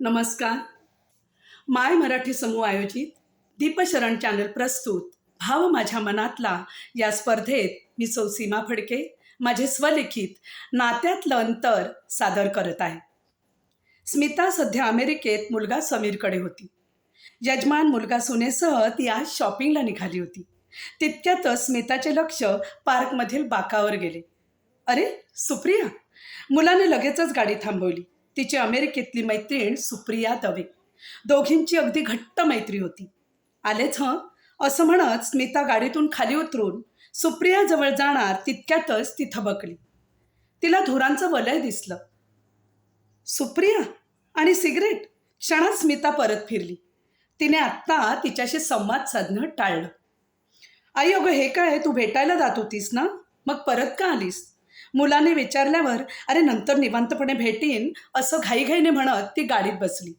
नमस्कार. माय मराठी समूह आयोजित दीपशरण चॅनल प्रस्तुत भाव माझ्या मनातला या स्पर्धेत मी सौ सीमा फडके माझे स्वलिखित नात्यातलं अंतर सादर करत आहे. स्मिता सध्या अमेरिकेत मुलगा समीरकडे होती. यजमान मुलगा सुनेसह ती आज शॉपिंगला निघाली होती. तितक्यातच स्मिताचे लक्ष पार्कमधील बाकावर गेले. अरे सुप्रिया मुलाने लगेचच गाडी थांबवली. तिची अमेरिकेतली मैत्रीण सुप्रिया दवे. दोघींची अगदी घट्ट मैत्री होती. आलेच हं? असं म्हणत स्मिता गाडीतून खाली उतरून सुप्रियाजवळ जाणार तितक्यातच ती थबकली. तिला धुरांचं वलय दिसलं. सुप्रिया? आणि सिगरेट? क्षणात स्मिता परत फिरली. तिने आत्ता तिच्याशी संवाद साधणं टाळलं. आई अगं हे काय? तू भेटायला जात होतीस ना? मग परत का आलीस? मुलाने विचारल्यावर अरे नंतर निवांतपणे भेटीन असं घाईघाईने म्हणत ती गाडीत बसली.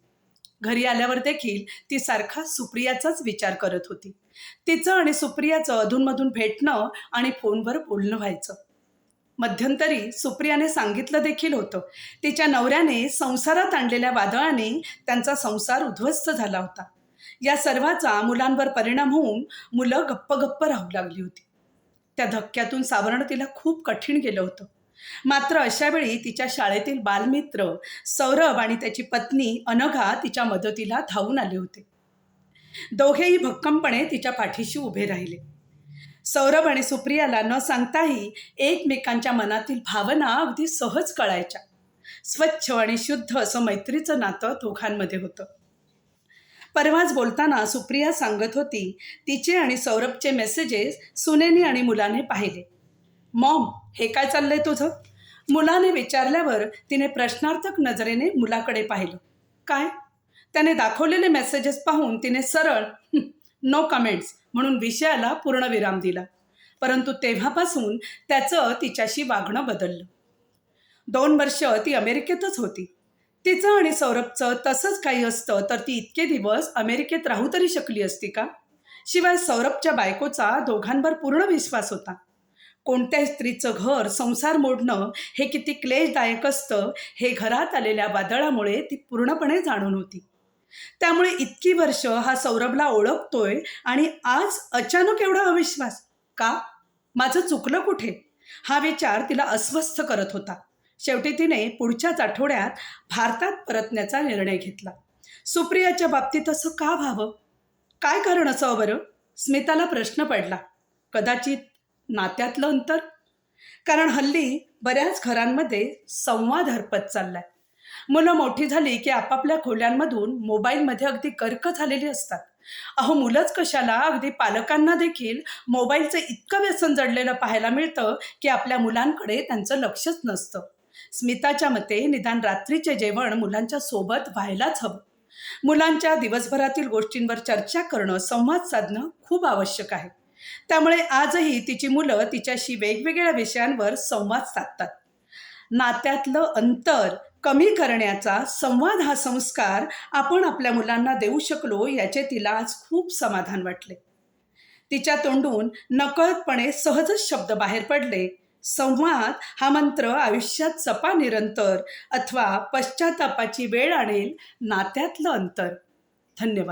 घरी आल्यावर देखील ती सारखा सुप्रियाचाच विचार करत होती. तिचं आणि सुप्रियाचं अधूनमधून भेटणं आणि फोनवर बोलणं व्हायचं. मध्यंतरी सुप्रियाने सांगितलं देखील होतं. तिच्या नवऱ्याने संसारात आणलेल्या वादळाने त्यांचा संसार उद्ध्वस्त झाला होता. या सर्वाचा मुलांवर परिणाम होऊन मुलं गप्प गप्प राहू लागली होती. त्या धक्क्यातून सावरणं तिला खूप कठीण गेलं होतं. मात्र अशावेळी तिच्या शाळेतील बालमित्र सौरभ आणि त्याची पत्नी अनघा तिच्या मदतीला धावून आले होते. दोघेही भक्कमपणे तिच्या पाठीशी उभे राहिले. सौरभ आणि सुप्रियाला न सांगताही एकमेकांच्या मनातील भावना अगदी सहज कळायच्या. स्वच्छ आणि शुद्ध असं मैत्रीचं नातं दोघांमध्ये होतं. परवाच बोलताना सुप्रिया सांगत होती तिचे आणि सौरभचे मेसेजेस सुनेनी आणि मुलाने पाहिले. मॉम हे काय चाललंय तुझं? मुलाने विचारल्यावर तिने प्रश्नार्थक नजरेने मुलाकडे पाहिलं. काय? त्याने दाखवलेले मेसेजेस पाहून तिने सरळ नो कमेंट्स म्हणून विषयाला पूर्णविराम दिला. परंतु तेव्हापासून त्याचं तिच्याशी वागणं बदललं. दोन वर्ष ती अमेरिकेतच होती. तिचं आणि सौरभचं तसंच काही असतं तर ती इतके दिवस अमेरिकेत राहू तरी शकली असती का? शिवाय सौरभच्या बायकोचा दोघांवर पूर्ण विश्वास होता. कोणत्याही स्त्रीचं घर संसार मोडणं हे किती क्लेशदायक असतं हे घरात आलेल्या वादळामुळे ती पूर्णपणे जाणून होती. त्यामुळे इतकी वर्ष हा सौरभला ओळखतोय आणि आज अचानक एवढा अविश्वास. का? माझं चुकलं कुठे? हा विचार तिला अस्वस्थ करत होता. शेवटी तिने पुढच्याच आठवड्यात भारतात परतण्याचा निर्णय घेतला. सुप्रियाच्या बाबतीत असं का व्हावं? काय कारण असावं बरं? स्मिताला प्रश्न पडला. कदाचित नात्यातलं अंतर? कारण हल्ली बऱ्याच घरांमध्ये संवाद हरपत चाललाय. मुलं मोठी झाली की आपापल्या खोल्यांमधून मोबाईलमध्ये अगदी कर्क झालेली असतात. अहो मुलंच कशाला? अगदी पालकांना देखील मोबाईलचं इतकं व्यसन जडलेलं पाहायला मिळतं की आपल्या मुलांकडे त्यांचं लक्षच नसतं. स्मिताच्या मते निदान रात्रीचे जेवण मुलांच्या सोबत व्हायलाच हवं. मुलांच्या दिवसभरातील गोष्टींवर चर्चा करणं संवाद साधणं खूप आवश्यक आहे. त्यामुळे आजही तिची मुलं तिच्याशी वेगवेगळ्या विषयांवर संवाद साधतात. नात्यातलं अंतर कमी करण्याचा संवाद हा संस्कार आपण आपल्या मुलांना देऊ शकलो याचे तिला आज खूप समाधान वाटले. तिच्या तोंडून नकळतपणे सहजच शब्द बाहेर पडले. संवाद हा मंत्र आयुष्यात सपा निरंतर अथवा पश्चातापाची वेळ आणेल नात्यातलं अंतर. धन्यवाद.